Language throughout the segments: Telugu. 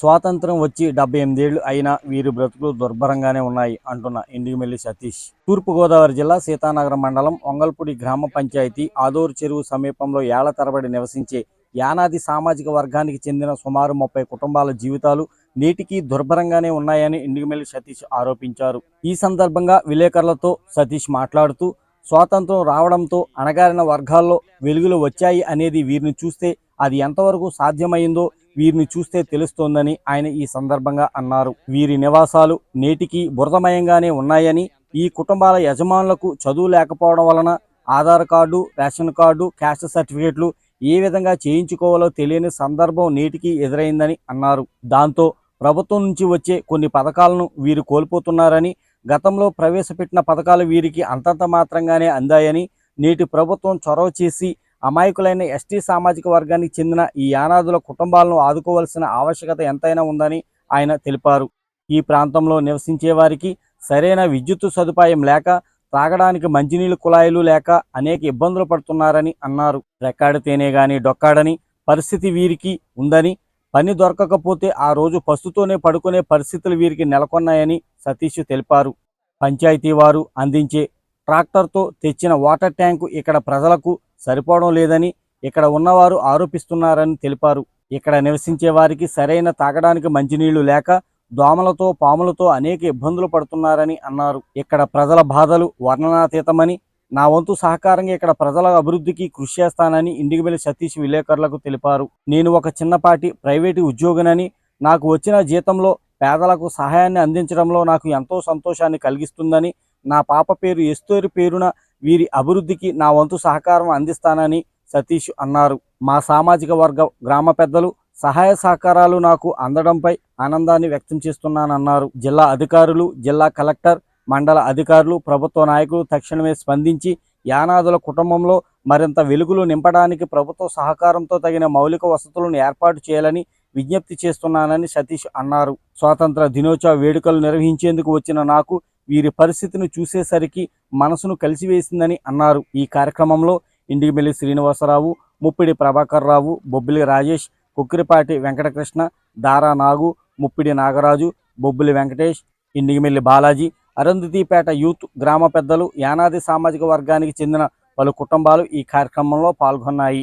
స్వాతంత్రం వచ్చి డెబ్బై ఎనిమిదేళ్ళు అయినా వీరి బ్రతుకులు దుర్భరంగానే ఉన్నాయి అంటున్న ఇండిగిమెల్లి సతీష్. తూర్పుగోదావరి జిల్లా సీతానగరం మండలం ఒంగల్పూడి గ్రామ పంచాయతీ ఆదోరు చెరువు సమీపంలో ఏళ్ళ తరబడి నివసించే యానాది సామాజిక వర్గానికి చెందిన సుమారు ముప్పై కుటుంబాల జీవితాలు నేటికి దుర్భరంగానే ఉన్నాయని ఇండిగిమెల్లి సతీష్ ఆరోపించారు. ఈ సందర్భంగా విలేకరులతో సతీష్ మాట్లాడుతూ స్వాతంత్రం రావడంతో అణగారిన వర్గాల్లో వెలుగులు వచ్చాయి అనేది వీరిని చూస్తే అది ఎంతవరకు సాధ్యమైందో వీరిని చూస్తే తెలుస్తోందని ఆయన ఈ సందర్భంగా అన్నారు. వీరి నివాసాలు నేటికి బురదమయంగానే ఉన్నాయని ఈ కుటుంబాల యజమానులకు చదువు లేకపోవడం వలన Aadhaar card ration card caste సర్టిఫికేట్లు ఏ విధంగా చేయించుకోవాలో తెలియని సందర్భం నేటికి ఎదురైందని అన్నారు. దాంతో ప్రభుత్వం నుంచి వచ్చే కొన్ని పథకాలను వీరు కోల్పోతున్నారని గతంలో ప్రవేశపెట్టిన పథకాలు వీరికి అంతంత మాత్రంగానే అందాయని నేటి ప్రభుత్వం చొరవ చేసి అమాయకులైన ఎస్టీ సామాజిక వర్గానికి చెందిన ఈ యానాదుల కుటుంబాలను ఆదుకోవాల్సిన ఆవశ్యకత ఎంతైనా ఉందని ఆయన తెలిపారు. ఈ ప్రాంతంలో నివసించే వారికి సరైన విద్యుత్ సదుపాయం లేక తాగడానికి మంచినీళ్ళు కుళాయిలు లేక అనేక ఇబ్బందులు పడుతున్నారని అన్నారు. రెక్కాడితేనే గాని డొక్కాడని పరిస్థితి వీరికి ఉందని పని దొరకకపోతే ఆ రోజు పస్తుతోనే పడుకునే పరిస్థితులు వీరికి నెలకొన్నాయని సతీష్ తెలిపారు. పంచాయతీ వారు అందించే ట్రాక్టర్తో తెచ్చిన వాటర్ ట్యాంకు ఇక్కడ ప్రజలకు సరిపోవడం లేదని ఇక్కడ ఉన్నవారు ఆరోపిస్తున్నారని తెలిపారు. ఇక్కడ నివసించే వారికి సరైన తాగడానికి మంచినీళ్ళు లేక దోమలతో పాములతో అనేక ఇబ్బందులు పడుతున్నారని అన్నారు. ఇక్కడ ప్రజల బాధలు వర్ణనాతీతమని నా వంతు సహకారంగా ఇక్కడ ప్రజల అభివృద్ధికి కృషి చేస్తానని ఇండిగిబెల్లి సతీష్ విలేకరులకు తెలిపారు. నేను ఒక చిన్నపాటి ప్రైవేటు ఉద్యోగినని నాకు వచ్చిన జీతంలో పేదలకు సహాయాన్ని అందించడంలో నాకు ఎంతో సంతోషాన్ని కలిగిస్తుందని నా పాప పేరు ఎస్తోరి పేరున వీరి అభివృద్ధికి నా వంతు సహకారం అందిస్తానని సతీష్ అన్నారు. మా సామాజిక వర్గ గ్రామ పెద్దలు సహాయ సహకారాలు నాకు అందడంపై ఆనందాన్ని వ్యక్తం చేస్తున్నానన్నారు. జిల్లా అధికారులు జిల్లా కలెక్టర్ మండల అధికారులు ప్రభుత్వ నాయకులు తక్షణమే స్పందించి యానాదుల కుటుంబంలో మరింత వెలుగులు నింపడానికి ప్రభుత్వ సహకారంతో తగిన మౌలిక వసతులను ఏర్పాటు చేయాలని విజ్ఞప్తి చేస్తున్నానని సతీష్ అన్నారు. స్వాతంత్ర దినోత్సవ వేడుకలు నిర్వహించేందుకు వచ్చిన నాకు వీరి పరిస్థితిని చూసేసరికి మనసును కలిసివేసిందని అన్నారు. ఈ కార్యక్రమంలో ఇండిగిమెల్లి శ్రీనివాసరావు ముప్పిడి ప్రభాకర్ రావు బొబ్బిలి రాజేష్ కుక్కిరిపాటి వెంకటకృష్ణ దారా నాగు ముప్పిడి నాగరాజు బొబ్బిలి వెంకటేష్ ఇండిగిమెల్లి బాలాజీ అరుంధతిపేట యూత్ గ్రామ పెద్దలు యానాది సామాజిక వర్గానికి చెందిన పలు కుటుంబాలు ఈ కార్యక్రమంలో పాల్గొన్నాయి.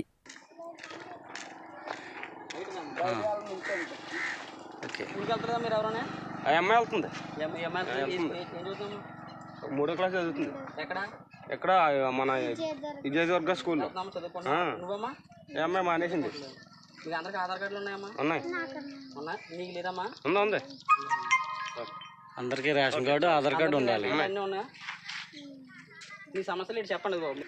మూడో క్లాస్ చదువుతుంది. ఎక్కడ? ఎక్కడ? మన విజయదుర్గ అమ్మాయి మానేసింది. మీకు అందరికి ఆధార్ కార్డులు ఉన్నాయమ్మా? ఉన్నాయి. ఉన్నా నీకు లేదమ్మా? ఉందా ఉంది. అందరికీ రేషన్ కార్డు ఆధార్ కార్డు ఉండాలి. అన్నీ ఉన్నాయా? మీ సమస్యలు ఇటు చెప్పండి బాబు.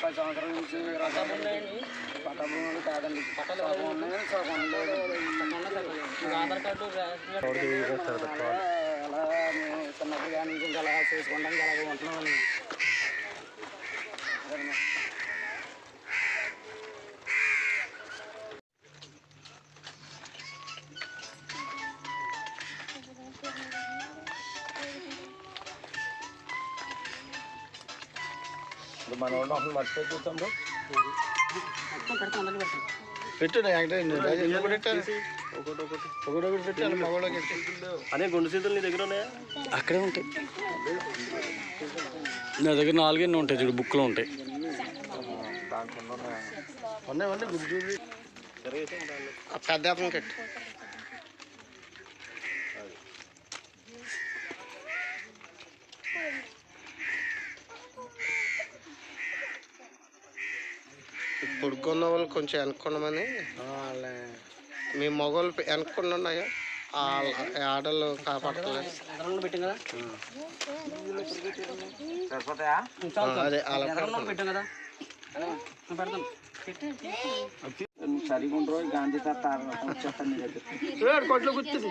పది సంవత్సరాల నుంచి పట్టాలు ఉన్నాయండి పట్టభూములు కాదండి. పట్టాలు ఉన్నాయి. సగం లేదు ఆధార్ కార్డు రేషన్ కార్డు కానీ ఇంకా అలా చేసుకోవడానికి అలాగే ఉంటున్నామని మన వాళ్ళు అసలు మర్చిపోయి పెడతాం పెట్టు అనే గుండు సీతులు నీ దగ్గర ఉన్నాయా? అక్కడే ఉంటాయి. నా దగ్గర నాలుగెన్ని ఉంటాయి చూడు బుక్లో ఉంటాయి. పెద్ద అతను కట్టు. వాళ్ళు కొంచెం వెనక్కున్నామని మీ మగవాళ్ళు వెనక్కుండా ఉన్నాయా? ఆడలు కదా అదే అలా సరిగా ఉండరు గాంధీ తాత వచ్చేస్తాను నీ దగ్గర కొట్లు గుర్తుంది.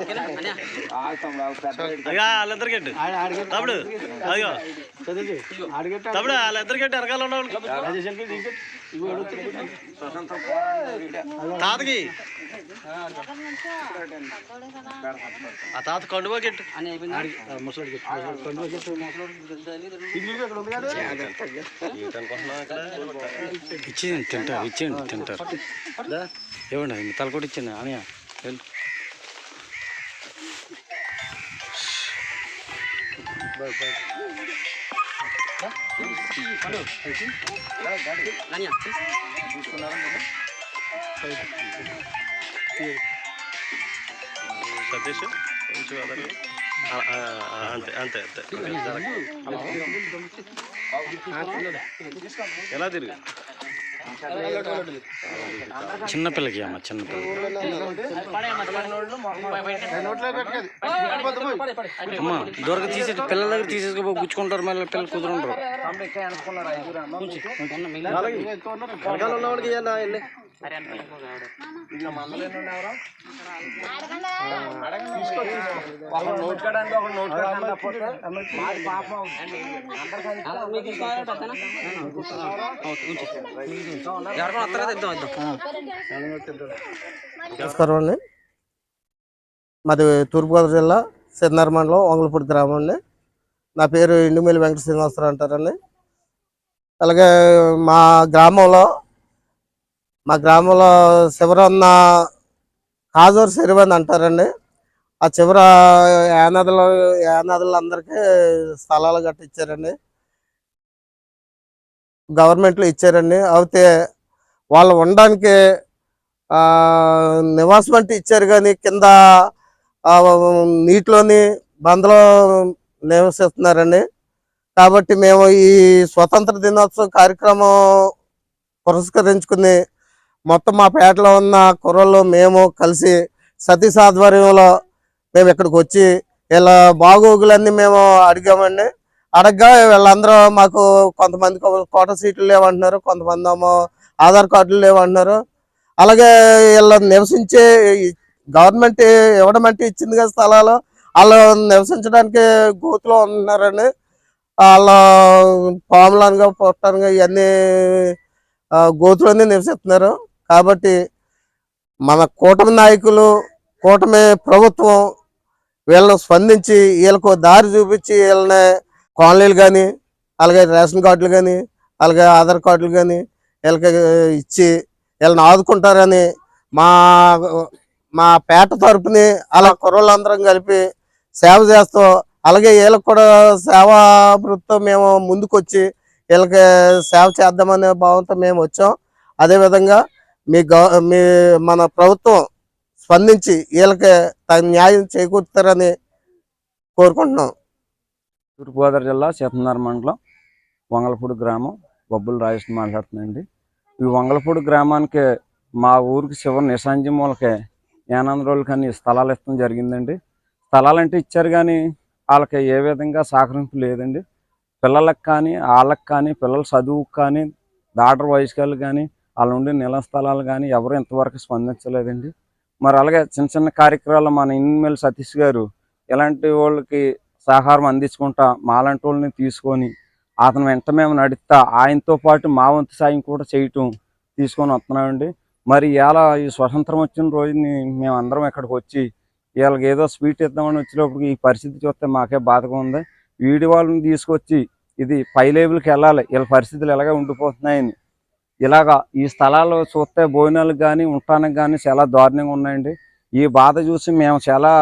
ఓకేనా? తాతకి? ఆ తాత కండువా గిట్టు. ముసలి ఇచ్చేయండి తింటారు ఇచ్చేయండి తింటారు. ఇవ్వండి తల కూడా ఇచ్చింది అని సతీష్ కొంచెం అదనండి. ఆ, ఆ, ఆ, అంతే అంతే అంతే. ఎలా తిరిగి చిన్నపిల్లకి అమ్మ చిన్నపిల్ల అమ్మ దూరంగా తీసే పిల్లల దగ్గర తీసేసుకో గుచ్చుకుంటారు మళ్ళీ పిల్లలు కుదురుంటారు నమస్కారం అండి. మాది తూర్పుగోదావరి జిల్లా సిద్ధార్ మండలం వంగలపూడి గ్రామం అండి. నా పేరు ఇండుమేలి వెంకట శ్రీనివాసరావు అంటారండి. అలాగే మా గ్రామంలో మా గ్రామంలో చివర ఉన్న కాజూరు చెరువు అని అంటారండి. ఆ చివర యానదులు యానదులందరికీ స్థలాలు గట్ట ఇచ్చారండి గవర్నమెంట్లో ఇచ్చారండి. అయితే వాళ్ళు ఉండడానికి నివాసం అంటే ఇచ్చారు కానీ కింద నీటిలోని బందలో నివసిస్తున్నారండి. కాబట్టి మేము ఈ స్వతంత్ర దినోత్సవ కార్యక్రమం పురస్కరించుకుని మొత్తం మా పేటలో ఉన్న కుర్రలు మేము కలిసి సతీష్ ఆధ్వర్యంలో మేము ఇక్కడికి వచ్చి ఇలా బాగోగులన్నీ మేము అడిగామండి. అడగగా వీళ్ళందరూ మాకు కొంతమంది కోట సీట్లు లేవంటున్నారు కొంతమంది ఏమో ఆధార్ కార్డులు లేవంటున్నారు. అలాగే వీళ్ళు నివసించే గవర్నమెంట్ ఇవ్వడం అంటే ఇచ్చింది కదా స్థలాలు వాళ్ళు నివసించడానికి గోతులో ఉంటున్నారండి. వాళ్ళ పాములనుగా పొట్టనగా ఇవన్నీ గోతులన్నీ నివసిస్తున్నారు. కాబట్టి మన కూటమి నాయకులు కూటమి ప్రభుత్వం వీళ్ళని స్పందించి వీళ్ళకు దారి చూపించి వీళ్ళని కాలనీలు కానీ అలాగే రేషన్ కార్డులు కానీ అలాగే ఆధార్ కార్డులు కానీ వీళ్ళకి ఇచ్చి వీళ్ళని ఆదుకుంటారని మా మా పేట తరపుని అలా కుర్రలందరం కలిపి సేవ చేస్తూ అలాగే వీళ్ళకి కూడా సేవా వృత్తితో మేము ముందుకొచ్చి వీళ్ళకి సేవ చేద్దామనే భావంతో మేము వచ్చాం. అదేవిధంగా మీ గవ మీ మన ప్రభుత్వం స్పందించి వీళ్ళకి తగిన న్యాయం చేకూరుతారని కోరుకుంటున్నాం. తూర్పుగోదావరి జిల్లా సీతనార మండలం వంగలపూడి గ్రామం. బొబ్బుల రాజేష్ మాట్లాడుతున్నాండి ఈ వంగలపూడి గ్రామానికి మా ఊరికి చివరి నిశాంజి మూలకే యానంద రోజులు కానీ స్థలాలు ఇష్టం జరిగిందండి. స్థలాలంటే ఇచ్చారు కానీ వాళ్ళకి ఏ విధంగా సహకరింపు లేదండి. పిల్లలకు కానీ వాళ్ళకి కానీ పిల్లల చదువుకు కానీ దాటర్ వయసుకాలు కానీ వాళ్ళ ఉండే నిల స్థలాలు కానీ ఎవరు ఇంతవరకు స్పందించలేదండి. మరి అలాగే చిన్న చిన్న కార్యక్రమాలు మన ఇన్మేల్ సతీష్ గారు ఇలాంటి వాళ్ళకి సహకారం అందించుకుంటా మాలాంటి వాళ్ళని తీసుకొని అతను వెంట మేము నడుస్తా ఆయనతో పాటు మా వంతు సాయం కూడా చేయటం తీసుకొని వస్తున్నామండి. మరి ఇలా ఈ స్వతంత్రం వచ్చిన రోజుని మేము అందరం ఇక్కడికి వచ్చి వీళ్ళకి ఏదో స్వీట్ ఇద్దామని వచ్చినప్పుడు ఈ పరిస్థితి చూస్తే మాకే బాధగా ఉంది. వీడి వాళ్ళని తీసుకొచ్చి ఇది పై లెవెల్కి వెళ్ళాలి. వీళ్ళ పరిస్థితులు ఎలాగే ఉండిపోతున్నాయని ఇలాగా ఈ స్థలాలు చూస్తే భోజనాలకు కానీ ఉండటానికి కానీ చాలా దారుణంగా ఉన్నాయండి. ఈ బాధ చూసి మేము చాలా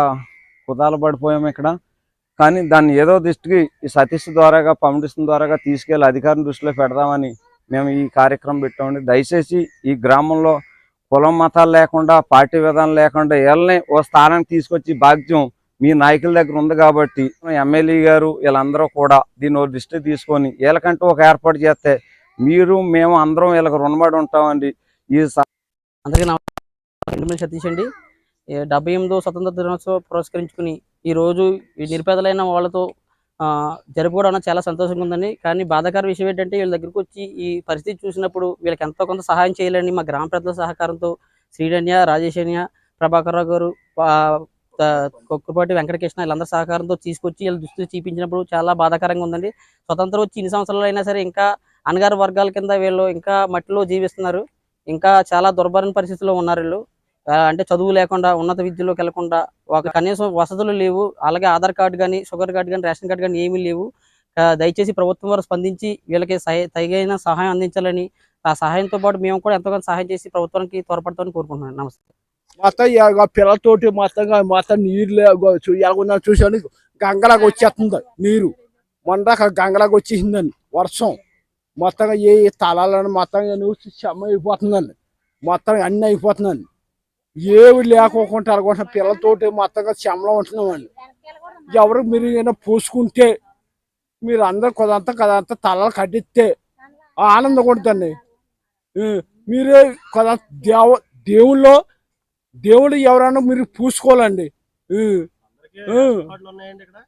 కుదాల పడిపోయాము ఇక్కడ. కానీ దాన్ని ఏదో దృష్టికి ఈ సతీష్ ద్వారాగా పంపిస్తున్న ద్వారాగా తీసుకెళ్ళి అధికారం దృష్టిలో పెడదామని మేము ఈ కార్యక్రమం పెట్టామండి. దయచేసి ఈ గ్రామంలో కులం మతాలు లేకుండా పార్టీ విధానం లేకుండా వీళ్ళని ఓ స్థానానికి తీసుకొచ్చి భాగ్యం మీ నాయకుల దగ్గర ఉంది కాబట్టి ఎమ్మెల్యే గారు వీళ్ళందరూ కూడా దీన్ని ఓ దృష్టి తీసుకొని వీళ్ళకంటూ ఒక ఏర్పాటు చేస్తే మీరు మేము అందరం వీళ్ళకి రుణపడి ఉంటామండి. ఈ స- అందరికీ నమస్కారం సతీష్ అండి డెబ్బై ఎనిమిదో స్వతంత్ర దినోత్సవం పురస్కరించుకుని ఈ రోజు ఈ నిరుపేదలైన వాళ్ళతో ఆ, జరుపుకోవడం చాలా సంతోషంగా ఉందండి. కానీ బాధాకర విషయం ఏంటంటే వీళ్ళ దగ్గరికి వచ్చి ఈ పరిస్థితి చూసినప్పుడు వీళ్ళకి ఎంతో కొంత సహాయం చేయాలని మా గ్రామ పెద్దల సహకారంతో శ్రీడన్య రాజేశన్య ప్రభాకర్ రావు గారు కొక్కుపాటి వెంకటకృష్ణ వీళ్ళందరి సహకారంతో తీసుకొచ్చి వీళ్ళ దుస్తులు చూపించినప్పుడు చాలా బాధాకరంగా ఉందండి. స్వతంత్రం వచ్చి ఇన్ని సంవత్సరాలు అయినా సరే ఇంకా అణగారు వర్గాల కింద వీళ్ళు ఇంకా మట్టిలో జీవిస్తున్నారు. ఇంకా చాలా దుర్భరణ పరిస్థితుల్లో ఉన్నారు వీళ్ళు. అంటే చదువు లేకుండా ఉన్నత విద్యలోకి వెళ్ళకుండా ఒక కనీసం వసతులు లేవు. అలాగే ఆధార్ కార్డు కానీ షుగర్ కార్డు కానీ రేషన్ కార్డు కానీ ఏమీ లేవు. దయచేసి ప్రభుత్వం వారు స్పందించి వీళ్ళకి సహాయ తగిన సహాయం అందించాలని ఆ సహాయంతో పాటు మేము కూడా ఎంతగానో సహాయం చేసి ప్రభుత్వానికి త్వరపడతామని కోరుకుంటున్నాను. నమస్తే. మొత్తం పిల్లలతోటి మొత్తంగా మొత్తం నీరు ఎలాగున్నా చూసాను గంగలాగా వచ్చేస్తుంది నీరు. మొన్న దాకా గంగలాగా వచ్చేసిందని వర్షం. మొత్తంగా ఏ తలాలను మొత్తంగా నువ్వు చెమ్మ అయిపోతుందండి. మొత్తం అన్నీ అయిపోతుందండి. ఏవి లేకోకుండా అనుకుంటున్న పిల్లలతోటి మొత్తంగా చెమ్మలో ఉంటున్నామండి. ఎవరు మీరు ఏమైనా పూసుకుంటే మీరు అందరు కొదంతా కదంతా తలలు కట్టిస్తే ఆనందం కొడుతుంది మీరే కొద దేవ దేవుళ్ళు దేవుడు ఎవరన్నా మీరు పూసుకోవాలండి ఉ, ఉ. కార్డులు ఉన్నాయండి ఇక్కడ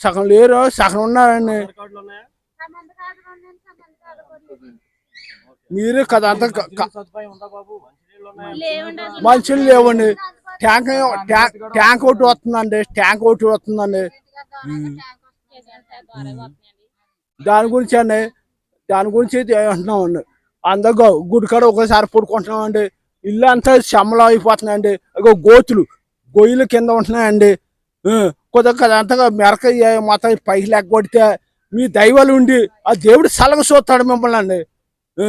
సగం లేరు. సగం ఉన్నారండి. మీరే కదా అంత మనుషులు లేవండి. ట్యాంక్ ట్యాంక్ ట్యాంక్ ఒకటి వస్తుందండి. ట్యాంక్ ఒకటి వస్తుందండి. దాని గురించి అండి. దాని గురించి అయితే అంటున్నామండి. అందరు గుడి కాడ ఒకసారి పడుకుంటున్నామండి. ఇల్లు అంతా శమలం అయిపోతుందండి ఇగో గోతులు గొయ్యలు కింద ఉంటున్నాయండి. కొద్దిగా అంతగా మెరక మొత్తం పైకి లెక్క కొడితే మీ దైవాలు ఉండి ఆ దేవుడు సలగ చూస్తాడు మిమ్మల్ని. అండి ఆ.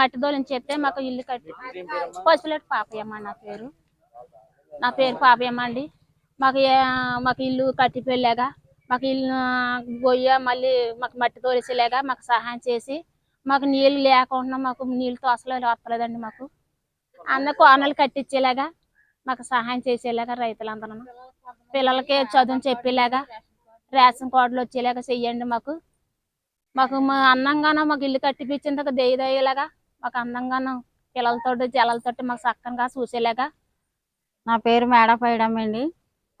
కట్టుదోలని చెప్తే మాకు ఇల్లు కట్టి పసుపులేటి పాపయ్యమ్మ నా పేరు. నా పేరు పాపయ్యమ్మ అండి. మాకు మాకు ఇల్లు కట్టి పెళ్ళాగా మాకు ఇల్లు గొయ్య మళ్ళీ మాకు మట్టి తోలిసేలాగా మాకు సహాయం చేసి మాకు నీళ్ళు లేకుండా మాకు నీళ్ళు అసలు వస్తలేదండి మాకు. అందరు కోనలు కట్టించేలాగా మాకు సహాయం చేసేలాగా రైతులందరూ పిల్లలకి చదువు చెప్పేలాగా రేషన్ కార్డులు వచ్చేలాగా చెయ్యండి మాకు. మాకు మా అందంగానో మాకు ఇల్లు కట్టిపించేందుకు దయ్యదయ్యేలాగా మాకు అందంగానూ పిల్లలతోటి జలాలతోటి మాకు చక్కగా చూసేలాగా. నా పేరు మేడపైడమ్మ అండి.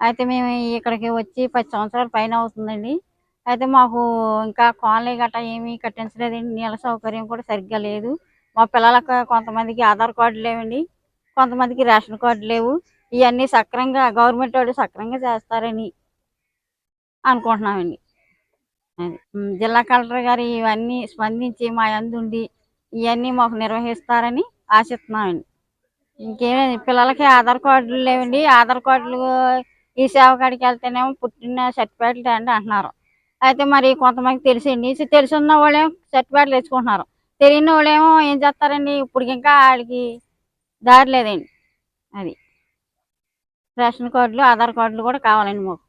అయితే మేము ఇక్కడికి వచ్చి పది సంవత్సరాల పైన అవుతుందండి. అయితే మాకు ఇంకా కాలనీ గట్రా ఏమీ కట్టించలేదండి. నీళ్ళ సౌకర్యం కూడా సరిగ్గా లేదు. మా పిల్లలకు కొంతమందికి ఆధార్ కార్డు లేవండి. కొంతమందికి రేషన్ కార్డు లేవు. ఇవన్నీ సక్రంగా గవర్నమెంట్ వాళ్ళు సక్రంగా చేస్తారని అనుకుంటున్నామండి. జిల్లా కలెక్టర్ గారు ఇవన్నీ స్పందించి మా అందుండి ఇవన్నీ మాకు నిర్వహిస్తారని ఆశిస్తున్నామండి. ఇంకేమైంది పిల్లలకి ఆధార్ కార్డులు లేవండి. ఆధార్ కార్డులు ఈ సేవ కాడికి వెళ్తేనేమో పుట్టిన సర్టిఫికేట్లు అండి అంటున్నారు. అయితే మరి కొంతమంది తెలిసిండి. తెలిసి ఉన్న వాళ్ళేమో సర్టిఫికేట్లు తెచ్చుకుంటున్నారు. తెలియని వాళ్ళేమో ఏం చేస్తారండి? ఇప్పుడు ఇంకా వాళ్ళకి దారి లేదండి. అది. రేషన్ కార్డులు ఆధార్ కార్డులు కూడా కావాలండి మాకు.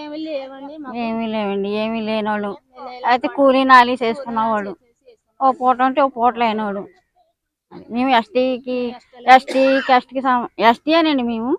ఏమీ లేవండి ఏమీ లేవండి ఏమీ లేనోళ్ళు. అయితే కూలీ నాలి చేసుకున్నవాడు ఓ పూట ఉంటే ఓ పూట లేనోడు మేము ఎస్టీకి ఎస్టీ ఎస్టీకి ఎస్టీ అనండి మేము.